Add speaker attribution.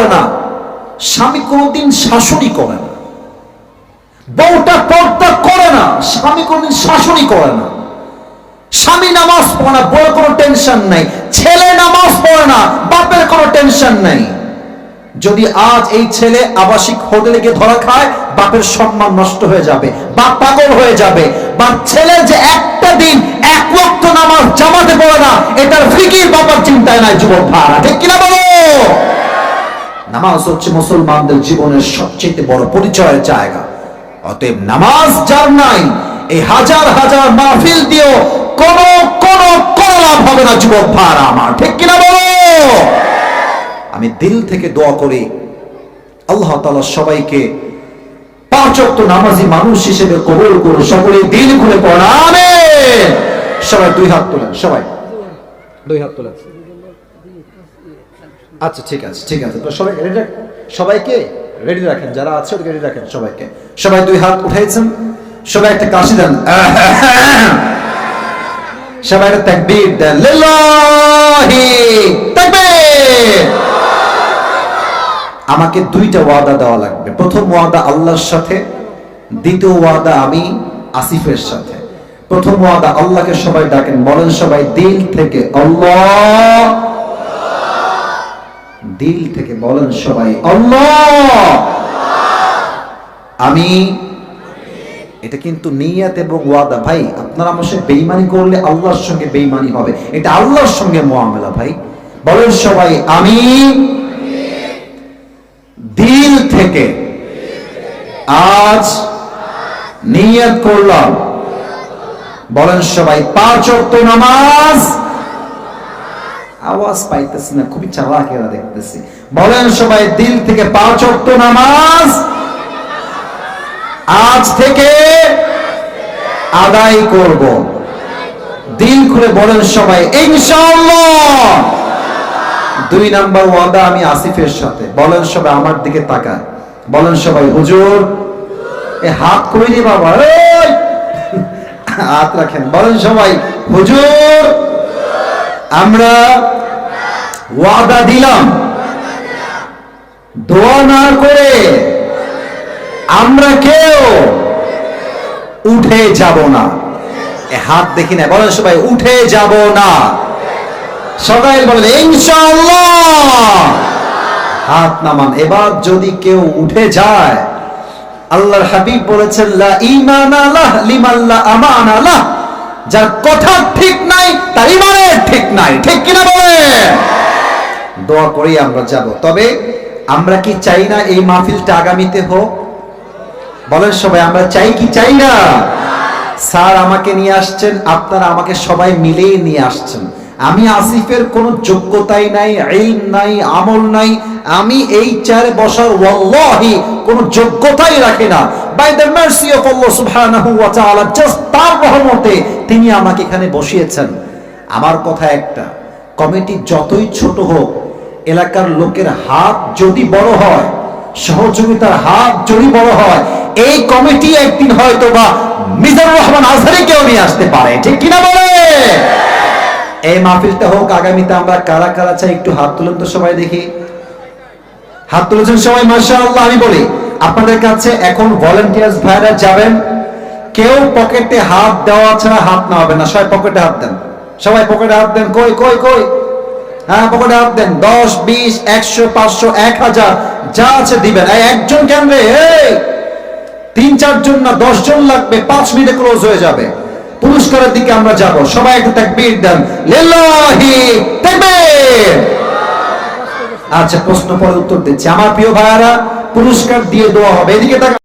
Speaker 1: করে না, স্বামী কোনোদিন শাসনই করে না। বউটা পর্দা করে না, স্বামী কোনোদিন শাসনই করে না। স্বামী নামাজ পড়ে না বড় কোনো টেনশন নাই। ছেলে নামাজ পড়ে না, বাপের কোনো টেনশন নাই। যদি আজ এই ছেলে আবাসিক হোটেলে গিয়ে ধরা খায়, বাপের সম্মান নষ্ট হয়ে যাবে, বাপ পাগল হয়ে যাবে। বা ছেলে যে একটা দিন, এক ওয়াক্ত নামাজ জামাতে পড়ে না, এটার ফিকির বাবার চিন্তায় নাই, যুবক ভাড়া ঠিক কিনা? নামাজ হচ্ছে মুসলমানদের জীবনের সবচেয়ে বড় পরিচয়ের জায়গা। অতএব নামাজ যার নাই, এই হাজার হাজার মাহফিল দিয়েও কোন কোন লাভ হবে না যুবক ভাড়া আমার। ঠিক কিনা বলো? আমি দিল থেকে দোয়া করি, আল্লাহ তাআলা সবাইকে পাঁচ ওয়াক্ত নামাজি মানুষ হিসেবে কবুল করুন সকলে দিল খুলে পড়া সবাই দুই হাত তোলেন, সবাই। দুই হাত তোলেন। আচ্ছা ঠিক আছে ঠিক আছে। সবাই রেডি সবাইকে রেডি রাখেন, যারা আছে ওদেরকে রেডি রাখেন সবাইকে। সবাই দুই হাত উঠাইছেন। সবাই একটা কাশি দেন। সবাই একটা তাকবীর দেন। লিল্লাহি তাকবীর! আমাকে দুইটা ওয়াদা দেওয়া লাগবে। প্রথম ওয়াদা আল্লাহর সাথে, দ্বিতীয় ওয়াদা আমি আসিফের সাথে। প্রথম ওয়াদা আল্লাহকে সবাই ডাকেন, বলেন সবাই দিল থেকে আল্লাহ দিল থেকে বলেন সবাই আমি, এটা কিন্তু নিয়াত এবং ওয়াদা। ভাই, আপনারা আমার সঙ্গে বেইমানি করলে আল্লাহর সঙ্গে বেইমানি হবে। এটা আল্লাহর সঙ্গে মোয়ামেলা ভাই। বলেন সবাই, আমি, দিল থেকে আজ নিয়ত করলাম। বলেন সবাই, পাঁচ অক্ত নামাজ আওয়াজ পাইতেছি না, খুবই চালাকেরা দেখতেছি। বলেন সবাই, দিল থেকে পাঁচ অক্ত নামাজ, আজ থেকে আদায় করব। দিল খুলে বলেন সবাই, ইনশাআল্লাহ। দুই নাম্বার ওয়াদা আমি আসিফের সাথে। বলেন সবাই, আমার দিকে তাকায়। বলেন সবাই, হুজুর, এ হাত কই রে বাবা! হাত রাখেন। বলেন সবাই, হুজুর, আমরা ওয়াদা দিলাম। দোয়া না করে আমরা কেউ উঠে যাব না। হাত দেখি না, বলেন সবাই, উঠে যাব না। সবাই বলেন, ইনশাআল্লাহ। হাত নামান। এবার যদি কেউ উঠে যায়, আল্লাহর হাবিব বলেছেন, লা ঈমান আলাহ লিমাল্লা আমান আলাহ যার কথা ঠিক নাই, তার ইমানের ঠিক নাই। ঠিক কিনা বলে দোয়া করেই আমরা যাব। তবে আমরা কি চাই না এই মাহফিলটা আগামীতে হোক? বলেন সবাই, আমরা চাই কি চাই না? স্যার আমাকে নিয়ে আসছেন, আপনারা আমাকে সবাই মিলেই নিয়ে আসছেন। আমি আসিফের কোনো যোগ্যতাই নাই নাই, আমল নাই। আমি এই চেয়ারে বসার ওয়াল্লাহি কোনো যোগ্যতাই রাখি না। By the mercy of Allah সুবহানাহু ওয়া তাআলা জাস্ট তার রহমতে তিনি আমাকে এখানে বসিয়েছেন। আমার কথা একটা, কমিটি যতই ছোট হোক এলাকার লোকের হাত যদি বড় হয়, সহযোগিতার হাত যদি বড় হয়, এই কমিটি একদিন হয়তো বা মিজানুর রহমান আজহারিকেও নিয়ে আসতে পারে। ঠিক কিনা বলে? এই মাহফিলটা হোক, আগামীতে আমরা কারা কারা চাই একটু হাত তুলেন তো সবাই দেখি। হাত তুলেছেন সবাই, মাশাআল্লাহ, আমি বলি, আপনাদের কাছে এখন ভলেন্টিয়ার্স ভাইরা যাবেন, কেউ পকেটে হাত দেওয়া ছাড়া হাত না হবে না। সবাই পকেটে হাত দেন। সবাই পকেটে হাত দেন। কই কই কই? হ্যাঁ পকেটে হাত দেন। দশ, বিশ, একশো, পাঁচশো, এক হাজার, যা আছে দিবেন। একজন কেন রে তিন, চারজন না লাগবে, পাঁচ মিনিটে ক্লোজ হয়ে যাবে। পুরস্কারের দিকে আমরা যাব। সবাই একটু তাকবীর দেন। লিল্লাহি তাকবীর! আচ্ছা প্রশ্ন পরে উত্তর দিচ্ছি। আমার প্রিয় ভাইয়ারা, পুরস্কার দিয়ে দেওয়া হবে। এদিকে